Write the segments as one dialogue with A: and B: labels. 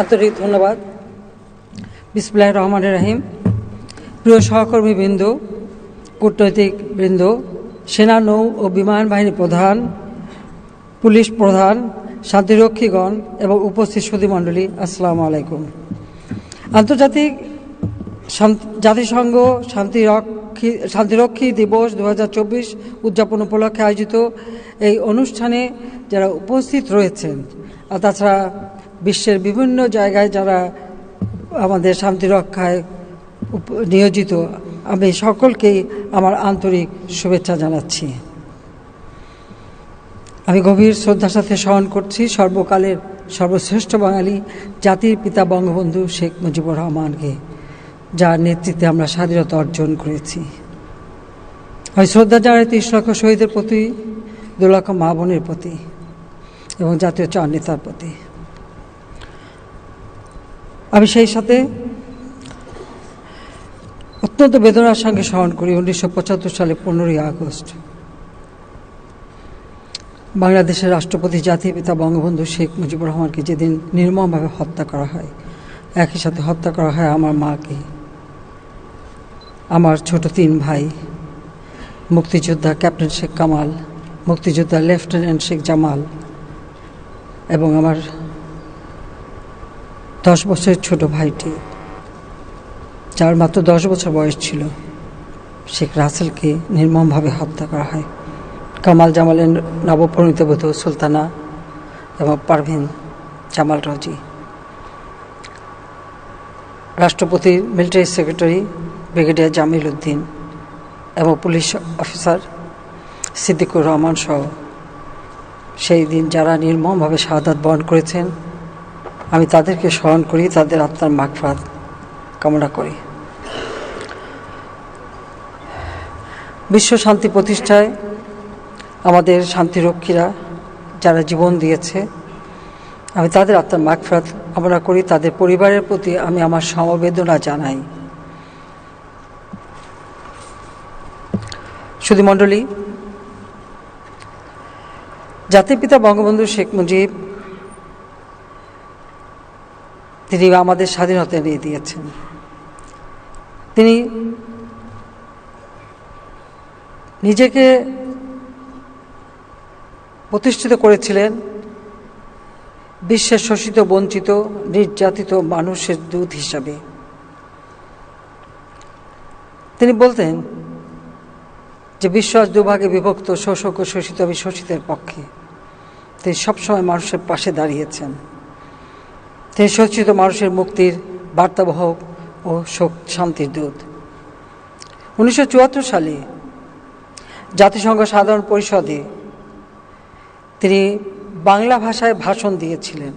A: আন্তরিক ধন্যবাদ। বিসমুল্লাহ রহমান রাহিম। প্রিয় সহকর্মী বৃন্দ কূটনৈতিক বৃন্দ, সেনা নৌ ও বিমান বাহিনী প্রধান, পুলিশ প্রধান, শান্তিরক্ষীগণ এবং উপস্থিত সুধীমণ্ডলী, আসসালামু আলাইকুম। আন্তর্জাতিক জাতিসংঘ শান্তিরক্ষী শান্তিরক্ষী দিবস দু হাজার চব্বিশ উদযাপন উপলক্ষে আয়োজিত এই অনুষ্ঠানে যারা উপস্থিত রয়েছেন, আর তাছাড়া বিশ্বের বিভিন্ন জায়গায় যারা আমাদের শান্তি রক্ষায় নিয়োজিত, আমি সকলকেই আমার আন্তরিক শুভেচ্ছা জানাচ্ছি। আমি গভীর শ্রদ্ধার সাথে স্মরণ করছি সর্বকালের সর্বশ্রেষ্ঠ বাঙালি জাতির পিতা বঙ্গবন্ধু শেখ মুজিবুর রহমানকে, যার নেতৃত্বে আমরা স্বাধীনতা অর্জন করেছি। আমি শ্রদ্ধা জানাই তিরিশ লক্ষ শহীদের প্রতি, দু লক্ষ মা বোনের প্রতি এবং জাতীয় চার নেতার প্রতি। আমি সেই সাথে অত্যন্ত বেদনার সঙ্গে স্মরণ করি উনিশশো পঁচাত্তর সালে পনেরোই আগস্ট। বাংলাদেশের রাষ্ট্রপতি, জাতির পিতা, বঙ্গবন্ধু শেখ মুজিবুর রহমানকে যেদিন নির্মমভাবে হত্যা করা হয়, একই সাথে হত্যা করা হয় আমার মাকে। আমার ছোট তিন ভাই, মুক্তিযোদ্ধা ক্যাপ্টেন শেখ কামাল, মুক্তিযোদ্ধা লেফটেন্যান্ট শেখ জামাল এবং আমার দশ বছরের ছোট ভাইটি, যার মাত্র দশ বছর বয়স ছিল, শেখ রাসেলকে নির্মমভাবে হত্যা করা হয়। কামাল জামালের নবপরিণীত বধূ সুলতানা এবং পারভিন জামাল রাজি। রাষ্ট্রপতির military secretary, brigadier Jamil Uddin এবং পুলিশ অফিসার সিদ্দিকুর রহমান সহ সেই দিন যারা নির্মমভাবে শাহাদাত বরণ করেছেন আমি তাদেরকে স্মরণ করি, তাদের আত্মার মাগফাত কামনা করি। বিশ্ব শান্তি প্রতিষ্ঠায় আমাদের শান্তিরক্ষীরা যারা জীবন দিয়েছে, আমি তাদের আত্মার মাগফাত কামনা করি। তাদের পরিবারের প্রতি আমি আমার সমবেদনা জানাই। সুধী মণ্ডলী জাতির পিতা বঙ্গবন্ধু শেখ মুজিব তিনি আমাদের স্বাধীনতা নিয়ে দিয়েছেন। তিনি নিজেকে প্রতিষ্ঠিত করেছিলেন। বিশ্বের শোষিত বঞ্চিত, নির্যাতিত মানুষের দূত হিসাবে। তিনি বলতেন যে বিশ্বাস দুভাগে বিভক্ত, শোষক ও শোষিত, আমি শোষিতের পক্ষে। তিনি সবসময় মানুষের পাশে দাঁড়িয়েছেন। তিনি শোষিত মানুষের মুক্তির বার্তাবাহক ও শোক শান্তির দূত। উনিশশো চুয়াত্তর সালে জাতিসংঘ সাধারণ পরিষদে তিনি বাংলা ভাষায় ভাষণ দিয়েছিলেন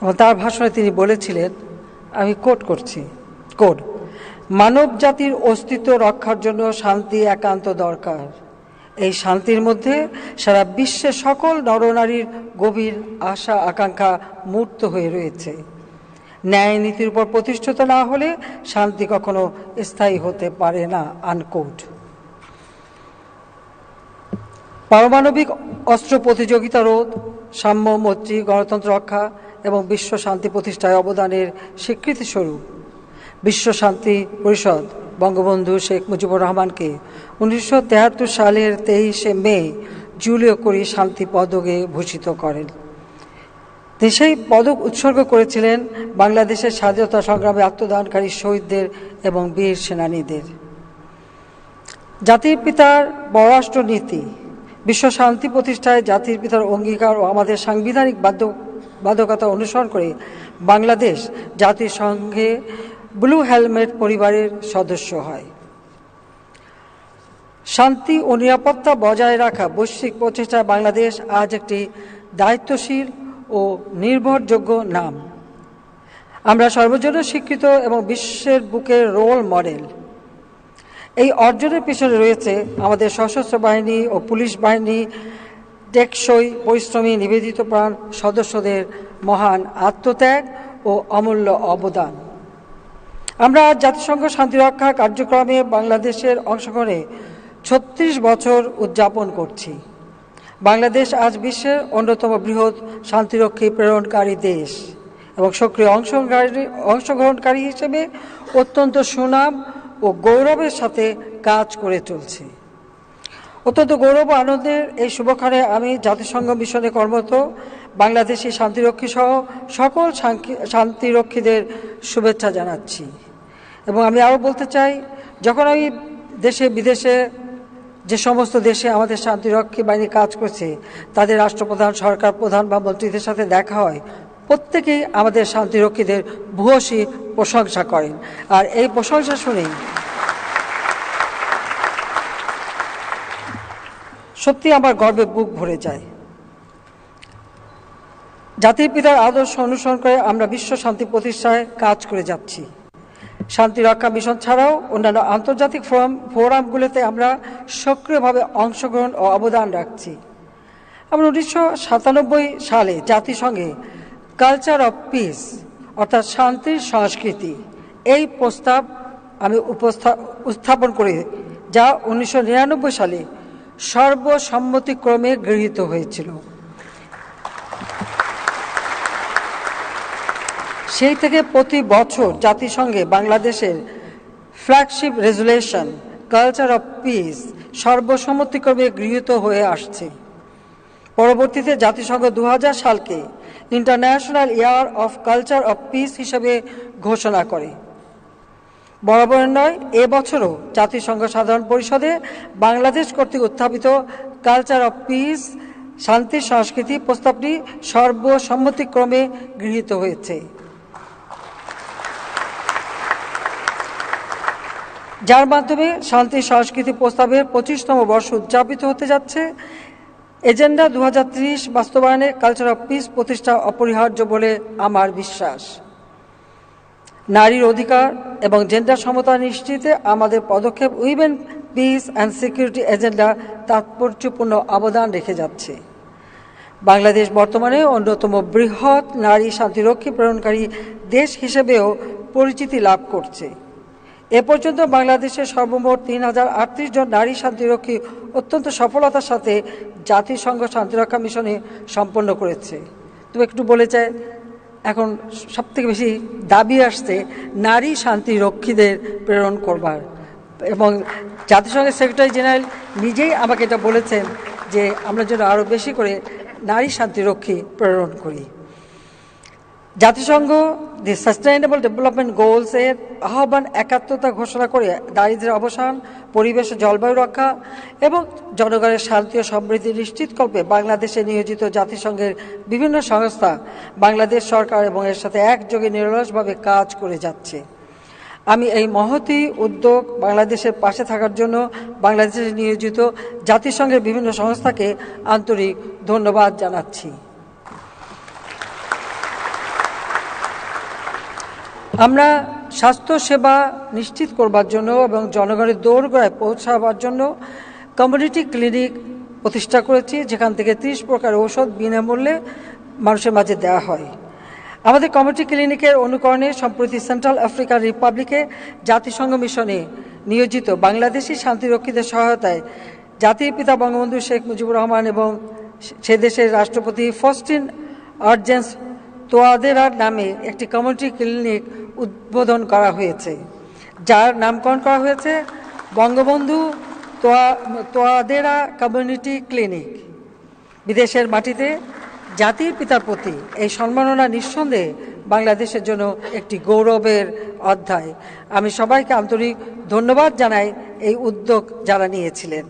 A: এবং তার ভাষণে তিনি বলেছিলেন, আমি কোট করছি কোট মানব জাতির অস্তিত্ব রক্ষার জন্য শান্তি একান্ত দরকার। এই শান্তির মধ্যে সারা বিশ্বের সকল নরনারীর গভীর আশা, আকাঙ্ক্ষা মূর্ত হয়ে রয়েছে। ন্যায় নীতির উপর প্রতিষ্ঠিত না হলে শান্তি কখনো স্থায়ী হতে পারে না, আনকোট। পারমাণবিক অস্ত্র প্রতিযোগিতা রোধ, সাম্য, মৈত্রী, গণতন্ত্র রক্ষা এবং বিশ্ব শান্তি প্রতিষ্ঠায় অবদানের স্বীকৃতিস্বরূপ বিশ্ব শান্তি পরিষদ বঙ্গবন্ধু শেখ মুজিবুর রহমানকে উনিশশো সালের তেইশে মে জুলিও করি শান্তি পদকে ভূষিত করেন। সেই পদক উৎসর্গ করেছিলেন বাংলাদেশের স্বাধীনতা সংগ্রামে আত্মদানকারী শহীদদের এবং বীর সেনানীদের। জাতির পিতার পররাষ্ট্র নীতি, বিশ্ব শান্তি প্রতিষ্ঠায় জাতির পিতার অঙ্গীকার ও আমাদের সাংবিধানিক বাধ্য বাধ্যকতা অনুসরণ করে বাংলাদেশ জাতির জাতিসংঘে ব্লু হেলমেট পরিবারের সদস্য হয়। শান্তি ও নিরাপত্তা বজায় রাখা বৈশ্বিক প্রচেষ্টায় বাংলাদেশ আজ একটি দায়িত্বশীল ও নির্ভরযোগ্য নাম। আমরা সর্বজন্য স্বীকৃত এবং বিশ্বের বুকে রোল মডেল। এই অর্জনের পিছনে রয়েছে আমাদের সশস্ত্র বাহিনী ও পুলিশ বাহিনী, টেকসই পরিশ্রমী নিবেদিত প্রাণ সদস্যদের মহান আত্মত্যাগ ও অমূল্য অবদান। আমরা জাতিসংঘ শান্তিরক্ষা কার্যক্রমে বাংলাদেশের অংশগ্রহণে ছত্রিশ বছর উদযাপন করছি। বাংলাদেশ আজ বিশ্বের অন্যতম বৃহৎ শান্তিরক্ষী প্রেরণকারী দেশ এবং সক্রিয় অংশগ্রহণকারী অংশগ্রহণকারী হিসেবে অত্যন্ত সুনাম ও গৌরবের সাথে কাজ করে চলছে। অত্যন্ত গৌরব আনন্দের এই শুভক্ষণে আমি জাতিসংঘ মিশনে কর্মরত বাংলাদেশি শান্তিরক্ষী সহ সকল শান্তিরক্ষীদের শুভেচ্ছা জানাচ্ছি। এবং আমি আরও বলতে চাই, যখন আমি দেশে বিদেশে যে সমস্ত দেশে আমাদের শান্তিরক্ষী বাহিনী কাজ করছে, তাদের রাষ্ট্রপ্রধান, সরকার প্রধান বা মন্ত্রীদের সাথে দেখা হয়, প্রত্যেকেই আমাদের শান্তিরক্ষীদের ভূয়সী প্রশংসা করেন। আর এই প্রশংসা শুনেই সত্যি আমার গর্বে বুক ভরে যায়। জাতির পিতার আদর্শ অনুসরণ করে আমরা বিশ্ব শান্তি প্রতিষ্ঠায় কাজ করে যাচ্ছি। শান্তি রক্ষা মিশন ছাড়াও অন্যান্য আন্তর্জাতিক ফোরাম, ফোরামগুলোতে আমরা সক্রিয়ভাবে অংশগ্রহণ ও অবদান রাখছি। আমরা উনিশশো সাতানব্বই সালে জাতিসংঘে কালচার অফ পিস অর্থাৎ শান্তির সংস্কৃতি, এই প্রস্তাব আমি উপস্থা- উত্থাপন করি, যা উনিশশো নিরানব্বই সালে সর্বসম্মতিক্রমে গৃহীত হয়েছিল। সেই থেকে প্রতি বছর জাতিসংঘে বাংলাদেশের flagship resolution, culture of peace, সর্বসম্মতিক্রমে গৃহীত হয়ে আসছে। পরবর্তীতে জাতিসংঘ দু হাজার সালকে international year of culture of peace হিসেবে ঘোষণা করে। বরাবর নয় এবছরও জাতিসংঘ সাধারণ পরিষদে বাংলাদেশ কর্তৃক উত্থাপিত কালচার অফ পিস, শান্তি, সংস্কৃতি প্রস্তাবটি সর্বসম্মতিক্রমে গৃহীত হয়েছে। যার মাধ্যমে শান্তি সংস্কৃতি প্রস্তাবের পঁচিশতম বর্ষ উদযাপিত হতে যাচ্ছে। এজেন্ডা দু বাস্তবায়নে কালচার অফ পিস প্রতিষ্ঠা অপরিহার্য বলে আমার বিশ্বাস। নারীর অধিকার এবং জেন্ডার সমতা নিশ্চিতে আমাদের পদক্ষেপ women, peace and security agenda তাৎপর্যপূর্ণ অবদান রেখে যাচ্ছে। বাংলাদেশ বর্তমানে অন্যতম বৃহৎ নারী শান্তিরক্ষী প্রেরণকারী দেশ হিসেবেও পরিচিতি লাভ করছে। এ পর্যন্ত বাংলাদেশের সর্বমোট তিন হাজার আটত্রিশ জন নারী শান্তিরক্ষী অত্যন্ত সফলতার সাথে জাতিসংঘ শান্তিরক্ষা মিশনে সম্পন্ন করেছে। তুমি একটু বলে চাই, এখন সবথেকে বেশি দাবি আসছে নারী শান্তিরক্ষীদের প্রেরণ করবার। এবং জাতিসংঘের সেক্রেটারি জেনারেল নিজেই আমাকে এটা বলেছেন যে আমরা যেন আরও বেশি করে নারী শান্তিরক্ষী প্রেরণ করি। জাতিসংঘ দি সাস্টেইনেবল ডেভেলপমেন্ট গোলস এর আহ্বান একাত্মতা ঘোষণা করে দারিদ্র্যের অবসান, পরিবেশ জলবায়ু রক্ষা এবং জনগণের শান্তি ও সমৃদ্ধি নিশ্চিতকল্পে বাংলাদেশে নিয়োজিত জাতিসংঘের বিভিন্ন সংস্থা বাংলাদেশ সরকার এবং এর সাথে একযোগে নিরলসভাবে কাজ করে যাচ্ছে। আমি এই মহতি উদ্যোগ বাংলাদেশের পাশে থাকার জন্য বাংলাদেশে নিয়োজিত জাতিসংঘের বিভিন্ন সংস্থাকে আন্তরিক ধন্যবাদ জানাচ্ছি। আমরা স্বাস্থ্য সেবা নিশ্চিত করবার জন্য এবং জনগণের দৌড়গড়ায় পৌঁছাবার জন্য কমিউনিটি ক্লিনিক প্রতিষ্ঠা করেছি, যেখান থেকে ত্রিশ প্রকার ঔষধ বিনামূল্যে মানুষের মাঝে দেওয়া হয়। আমাদের কমিউনিটি ক্লিনিকের অনুকরণে সম্প্রতি সেন্ট্রাল আফ্রিকার রিপাবলিকে জাতিসংঘ মিশনে নিয়োজিত বাংলাদেশি শান্তিরক্ষীদের সহায়তায় জাতির পিতা বঙ্গবন্ধু শেখ মুজিবুর রহমান এবং সে দেশের রাষ্ট্রপতি ফস্টিন আর্জেন্স তোয়াদেরার নামে একটি কমিউনিটি ক্লিনিক উদ্বোধন করা হয়েছে। যার নামকরণ করা হয়েছে বঙ্গবন্ধু তোয়া, তোয়াদেরা কমিউনিটি ক্লিনিক। বিদেশের মাটিতে জাতির পিতার প্রতি এই সম্মাননা নিঃসন্দেহে বাংলাদেশের জন্য একটি গৌরবের অধ্যায়। আমি সবাইকে আন্তরিক ধন্যবাদ জানাই এই উদ্যোগ যারা নিয়েছিলেন।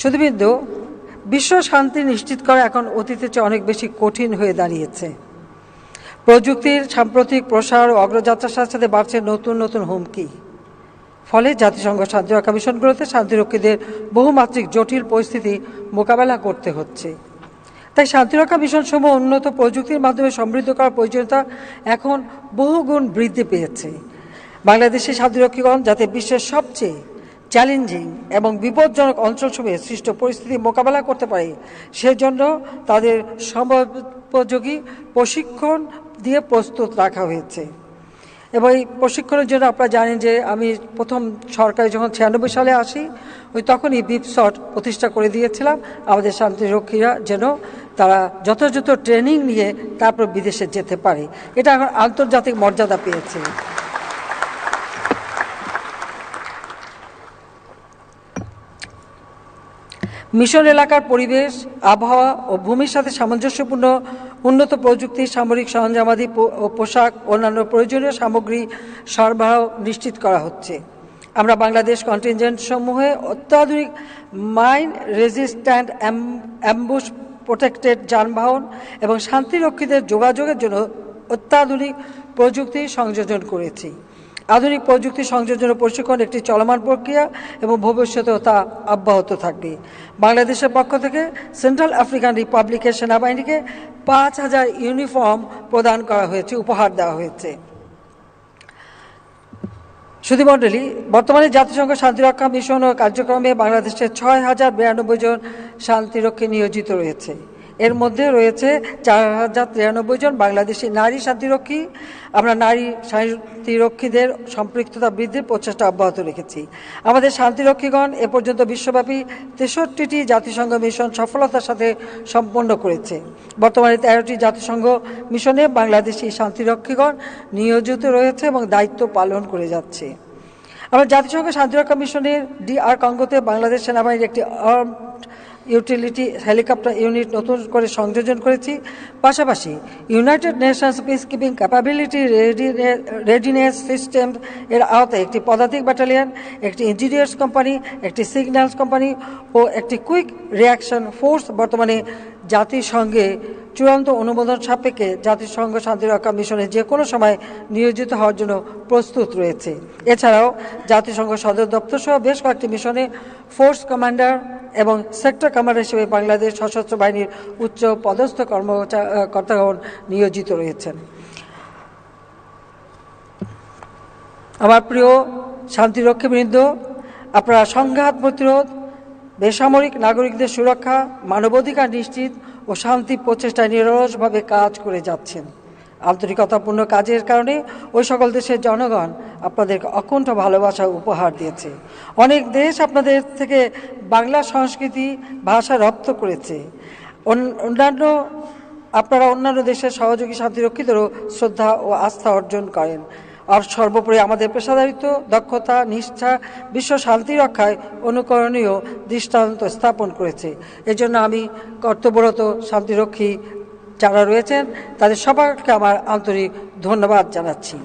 A: শুধুবিন্দু বিশ্ব শান্তি নিশ্চিত করা এখন অতীতের চেয়ে অনেক বেশি কঠিন হয়ে দাঁড়িয়েছে। প্রযুক্তির সাম্প্রতিক প্রসার ও অগ্রযাত্রার সাথে সাথে বাড়ছে নতুন নতুন হুমকি। ফলে জাতিসংঘ শান্তিরক্ষা মিশনগুলোতে শান্তিরক্ষীদের বহুমাত্রিক জটিল পরিস্থিতি মোকাবেলা করতে হচ্ছে। তাই শান্তিরক্ষা মিশন সমূহ উন্নত প্রযুক্তির মাধ্যমে সমৃদ্ধ করার প্রয়োজনীয়তা এখন বহুগুণ বৃদ্ধি পেয়েছে। বাংলাদেশের শান্তিরক্ষীগণ যাতে বিশ্বের সবচেয়ে চ্যালেঞ্জিং এবং বিপজ্জনক অঞ্চলসমূহে সৃষ্ট পরিস্থিতি মোকাবেলা করতে পারে, সেজন্য তাদের সময়োপযোগী প্রশিক্ষণ দিয়ে প্রস্তুত রাখা হয়েছে। এবং এই প্রশিক্ষণের জন্য আপনারা জানেন যে আমি প্রথম সরকারে যখন ছিয়ানব্বই সালে আসি, ওই তখনই বিপসট প্রতিষ্ঠা করে দিয়েছিলাম। আমাদের শান্তিরক্ষীরা যেন তারা যথাযথ ট্রেনিং নিয়ে তারপর বিদেশে যেতে পারে। এটা এখন আন্তর্জাতিক মর্যাদা পেয়েছে। মিশন এলাকার পরিবেশ, আবহাওয়া ও ভূমির সাথে সামঞ্জস্যপূর্ণ উন্নত প্রযুক্তি, সামরিক সরঞ্জামাদি ও পোশাক, অন্যান্য প্রয়োজনীয় সামগ্রী সরবরাহ নিশ্চিত করা হচ্ছে। আমরা বাংলাদেশ কন্টিনজেন্ট সমূহে অত্যাধুনিক মাইন রেজিস্ট্যান্ট অ্যাম্বুস প্রোটেক্টেড যানবাহন এবং শান্তিরক্ষীদের যোগাযোগের জন্য অত্যাধুনিক প্রযুক্তি সংযোজন করেছি। আধুনিক প্রযুক্তি সংযোজন প্রশিক্ষণ একটি চলমান প্রক্রিয়া এবং ভবিষ্যতেও তা অব্যাহত থাকবে। বাংলাদেশের পক্ষ থেকে সেন্ট্রাল আফ্রিকান রিপাবলিকের সেনাবাহিনীকে পাঁচ হাজার ইউনিফর্ম প্রদান করা হয়েছে, উপহার দেওয়া হয়েছে। সুধীমণ্ডলী বর্তমানে জাতিসংঘ শান্তিরক্ষা মিশন ও কার্যক্রমে বাংলাদেশের ছয় হাজার বিরানব্বই জন শান্তিরক্ষী নিয়োজিত রয়েছে। এর মধ্যে রয়েছে চার হাজার তিরানব্বই জন বাংলাদেশি নারী শান্তিরক্ষী। আমরা নারী শান্তিরক্ষীদের সম্পৃক্ততা বৃদ্ধির প্রচেষ্টা অব্যাহত রেখেছি। আমাদের শান্তিরক্ষীগণ এ পর্যন্ত বিশ্বব্যাপী তেষট্টিটি জাতিসংঘ মিশন সফলতার সাথে সম্পন্ন করেছে। বর্তমানে তেরোটি জাতিসংঘ মিশনে বাংলাদেশি শান্তিরক্ষীগণ নিয়োজিত রয়েছে এবং দায়িত্ব পালন করে যাচ্ছে। আমরা জাতিসংঘ শান্তিরক্ষা মিশনের ডিআর কঙ্গোতে বাংলাদেশ সেনাবাহিনীর একটি আর্মড ইউটিলিটি হেলিকপ্টার ইউনিট নতুন করে সংযোজন করেছি। পাশাপাশি United Nations peace keeping capability readiness system এর আওতায় একটি পদাতিক ব্যাটালিয়ন, একটি ইঞ্জিনিয়ার্স কোম্পানি, একটি সিগন্যালস কোম্পানি ও একটি কুইক রিয়াকশন ফোর্স বর্তমানে জাতিসংঘে চূড়ান্ত অনুমোদন সাপেক্ষে জাতিসংঘ শান্তিরক্ষা মিশনে যে কোনো সময় নিয়োজিত হওয়ার জন্য প্রস্তুত রয়েছে। এছাড়াও জাতিসংঘ সদর দপ্তর সহ বেশ কয়েকটি মিশনে ফোর্স কমান্ডার এবং সেক্টর কমান্ডার হিসেবে বাংলাদেশ সশস্ত্র বাহিনীর উচ্চ পদস্থ কর্মকর্তাগণ নিয়োজিত রয়েছেন। আমার প্রিয় শান্তিরক্ষীবৃন্দ আপনারা সংঘাত প্রতিরোধ বেসামরিক নাগরিকদের সুরক্ষা, মানবাধিকার নিশ্চিত ও শান্তি প্রচেষ্টায় নিরলসভাবে কাজ করে যাচ্ছেন। আন্তরিকতাপূর্ণ কাজের কারণে ওই সকল দেশের জনগণ আপনাদেরকে অকুণ্ঠ ভালোবাসা উপহার দিয়েছে। অনেক দেশ আপনাদের থেকে বাংলা সংস্কৃতি, ভাষা রপ্ত করেছে। অন- অন্যান্য, আপনারা অন্যান্য দেশের সহযোগী, শান্তিরক্ষীদেরও শ্রদ্ধা ও আস্থা অর্জন করেন। আর সর্বোপরি আমাদের পেশাদারিত্ব, দক্ষতা, নিষ্ঠা, বিশ্ব শান্তি রক্ষায় অনুকরণীয় দৃষ্টান্ত স্থাপন করেছে। এজন্য আমি কর্তব্যরত শান্তিরক্ষী যারা রয়েছেন, তাদের সবাইকে আমার আন্তরিক ধন্যবাদ জানাচ্ছি।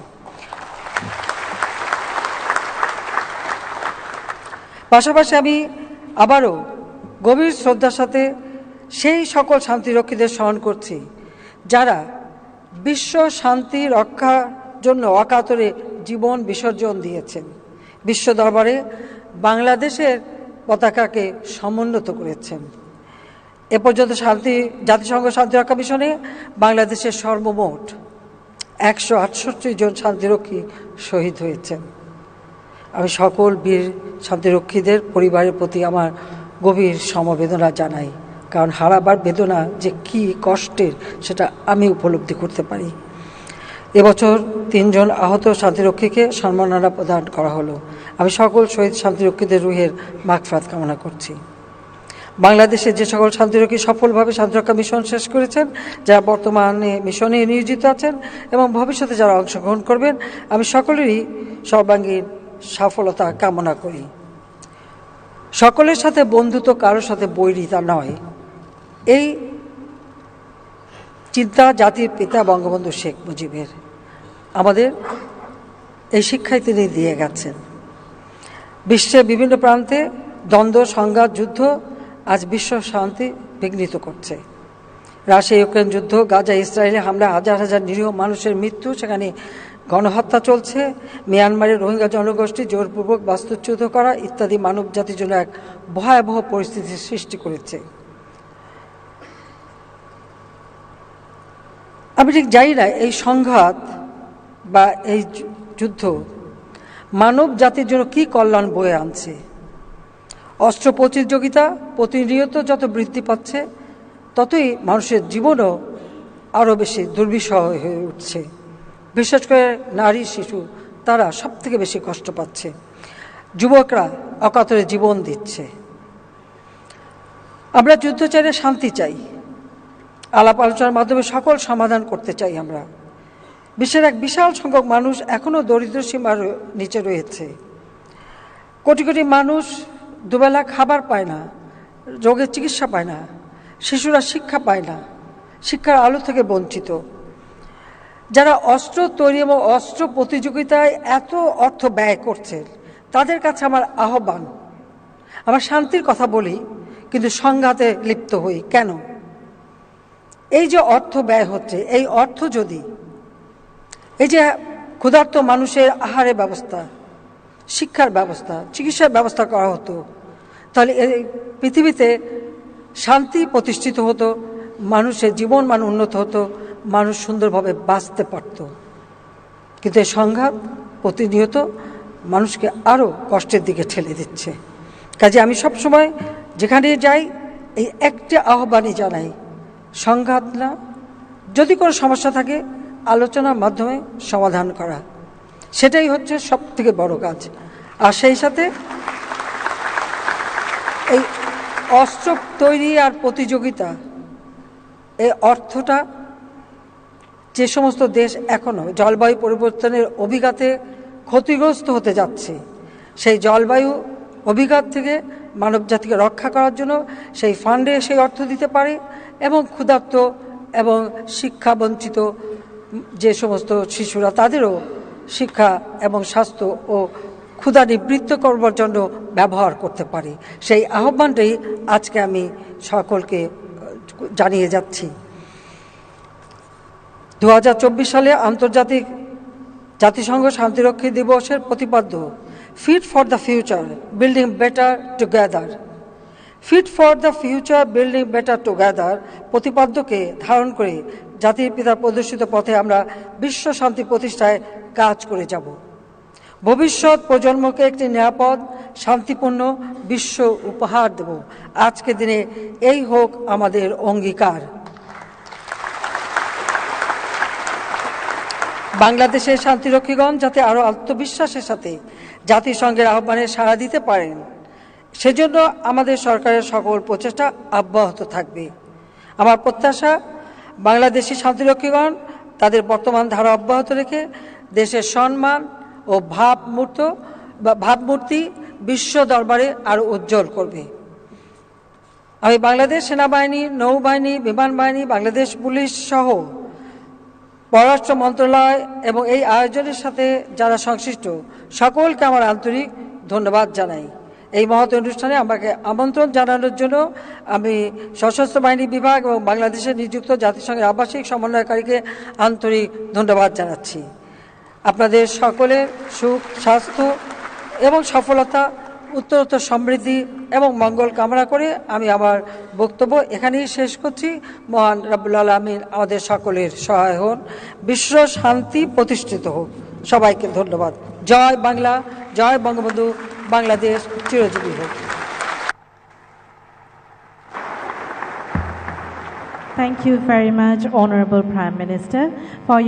A: পাশাপাশি আমি আবারও গভীর শ্রদ্ধার সাথে সেই সকল শান্তিরক্ষীদের স্মরণ করছি, যারা বিশ্ব শান্তি রক্ষার জন্য অকাতরে জীবন বিসর্জন দিয়েছেন। বিশ্ব দরবারে বাংলাদেশের পতাকাকে সমুন্নত করেছেন। এ পর্যন্ত শান্তি, জাতিসংঘ শান্তিরক্ষা মিশনে বাংলাদেশের সর্বমোট একশো আটষট্টি জন শান্তিরক্ষী শহীদ হয়েছেন। আমি সকল বীর শান্তিরক্ষীদের পরিবারের প্রতি আমার গভীর সমবেদনা জানাই, কারণ হারাবার বেদনা যে কি কষ্টের, সেটা আমি উপলব্ধি করতে পারি। এবছর তিনজন আহত শান্তিরক্ষীকে সম্মাননা প্রদান করা হলো। আমি সকল শহীদ শান্তিরক্ষীদের রুহের মাগফরাত কামনা করছি। বাংলাদেশে যে সকল শান্তিরক্ষী সফলভাবে শান্তিরক্ষা মিশন শেষ করেছেন, যারা বর্তমানে মিশনে নিয়োজিত আছেন এবং ভবিষ্যতে যারা অংশগ্রহণ করবেন, আমি সকলেরই সর্বাঙ্গীন সফলতা কামনা করি। সকলের সাথে বন্ধুত্ব কারোর সাথে বৈরিতা নয়। এই চিন্তা জাতির পিতা বঙ্গবন্ধু শেখ মুজিবের। আমাদের এই শিক্ষাই তিনি দিয়ে গেছেন। বিশ্বের বিভিন্ন প্রান্তে দ্বন্দ্ব, সংঘাত, যুদ্ধ আজ বিশ্ব শান্তি বিঘ্নিত করছে। রাশিয়া ইউক্রেন যুদ্ধ, গাজা, ইসরায়েলে হামলা হাজার হাজার নিরীহ মানুষের মৃত্যু, সেখানে গণহত্যা চলছে। মিয়ানমারের রোহিঙ্গা জনগোষ্ঠী জোরপূর্বক বাস্তুচ্যুত করা ইত্যাদি মানব জাতির জন্য এক ভয়াবহ পরিস্থিতির সৃষ্টি করেছে। আমি ঠিক জানি না, এই সংঘাত বা এই যুদ্ধ, মানব জাতির জন্য কি কল্যাণ বয়ে আনছে? অস্ত্র প্রতিযোগিতা, প্রতিনিয়ত যত বৃদ্ধি পাচ্ছে, ততই মানুষের জীবনও আরও বেশি দুর্বিষহ হয়ে উঠছে। বিশেষ করে নারী, শিশু, তারা সব থেকে বেশি কষ্ট পাচ্ছে। যুবকরা অকাতরে জীবন দিচ্ছে। আমরা যুদ্ধ চাইলে শান্তি চাই। আলাপ আলোচনার মাধ্যমে সকল সমাধান করতে চাই আমরা। বিশ্বের এক বিশাল সংখ্যক মানুষ এখনও দরিদ্র সীমার নিচে রয়েছে। কোটি কোটি মানুষ দুবেলা খাবার পায় না, রোগের চিকিৎসা পায় না, শিশুরা শিক্ষা পায় না, শিক্ষার আলো থেকে বঞ্চিত। যারা অস্ত্র তৈরি এবং অস্ত্র প্রতিযোগিতায় এত অর্থ ব্যয় করছে, তাদের কাছে আমার আহ্বান। আমার শান্তির কথা বলি, কিন্তু সংঘাতে লিপ্ত হই। কেন? এই যে অর্থ ব্যয় হচ্ছে, এই অর্থ যদি এই যে ক্ষুধার্ত মানুষের আহারের ব্যবস্থা, শিক্ষার ব্যবস্থা, চিকিৎসার ব্যবস্থা করা হতো, তাহলে এই পৃথিবীতে শান্তি প্রতিষ্ঠিত হতো, মানুষের জীবন মান উন্নত হতো, মানুষ সুন্দরভাবে বাঁচতে পারত। কিন্তু এই সংঘাত প্রতিনিয়ত মানুষকে আরও কষ্টের দিকে ঠেলে দিচ্ছে। কাজে আমি সবসময় যেখানে যাই, এই একটি আহ্বানই জানাই, সংঘাত না, যদি কোনো সমস্যা থাকে আলোচনার মাধ্যমে সমাধান করা। সেটাই হচ্ছে সব থেকে বড় কাজ। আর সেই সাথে এই অস্ত্র তৈরি আর প্রতিযোগিতা, এই অর্থটা যে সমস্ত দেশ এখনও জলবায়ু পরিবর্তনের অভিঘাতে ক্ষতিগ্রস্ত হতে যাচ্ছে, সেই জলবায়ু অভিঘাত থেকে মানব জাতিকে রক্ষা করার জন্য সেই ফান্ডে সেই অর্থ দিতে পারে এবং ক্ষুধার্ত এবং শিক্ষা বঞ্চিত যে সমস্ত শিশুরা তাদেরও শিক্ষা এবং স্বাস্থ্য ও ক্ষুধা নিবৃত্ত করবার জন্য ব্যবহার করতে পারে। সেই আহ্বানটাই আজকে আমি সকলকে জানিয়ে যাচ্ছি। দু হাজার চব্বিশ সালে আন্তর্জাতিক জাতিসংঘ শান্তিরক্ষী দিবসের প্রতিপাদ্য, fit for the future, building better together. Fit for the future building better together প্রতিপাদ্যকে ধারণ করে জাতির পিতার প্রদর্শিত পথে আমরা বিশ্ব শান্তি প্রতিষ্ঠায় কাজ করে যাব। ভবিষ্যৎ প্রজন্মকে একটি নিরাপদ, শান্তিপূর্ণ বিশ্ব উপহার দেব। আজকে দিনে এই হোক আমাদের অঙ্গীকার। বাংলাদেশের শান্তিরক্ষীগণ যাতে আরও আত্মবিশ্বাসের সাথে জাতিসংঘের আহ্বানে সাড়া দিতে পারেন সেজন্য আমাদের সরকারের সকল প্রচেষ্টা অব্যাহত থাকবে। আমার প্রত্যাশা, বাংলাদেশি শান্তিরক্ষীগণ তাদের বর্তমান ধারা অব্যাহত রেখে দেশের সম্মান ও ভাবমূর্ত বা ভাবমূর্তি বিশ্ব দরবারে আরও উজ্জ্বল করবে। আমি বাংলাদেশ সেনাবাহিনী, নৌবাহিনী, বিমান বাহিনী, বাংলাদেশ পুলিশ সহ পররাষ্ট্র মন্ত্রণালয় এবং এই আয়োজনের সাথে যারা সংশ্লিষ্ট, সকলকে আমার আন্তরিক ধন্যবাদ জানাই। এই মহৎ অনুষ্ঠানে আমাকে আমন্ত্রণ জানানোর জন্য আমি সশস্ত্র বাহিনী বিভাগ এবং বাংলাদেশে নিযুক্ত জাতিসংঘের আবাসিক সমন্বয়কারীকে আন্তরিক ধন্যবাদ জানাচ্ছি। আপনাদের সকলের সুখ, স্বাস্থ্য এবং সফলতা, উত্তরোত্তর সমৃদ্ধি এবং মঙ্গল কামনা করে আমি আমার বক্তব্য এখানেই শেষ করছি। মহান রাবুল আলমিন আমাদের সকলের সহায় হন, বিশ্ব শান্তি প্রতিষ্ঠিত হোক। সবাইকে ধন্যবাদ। জয় বাংলা, জয় বঙ্গবন্ধু বাংলাদেশ চিরজীবী হোক
B: Thank you very much, Honorable Prime Minister, for your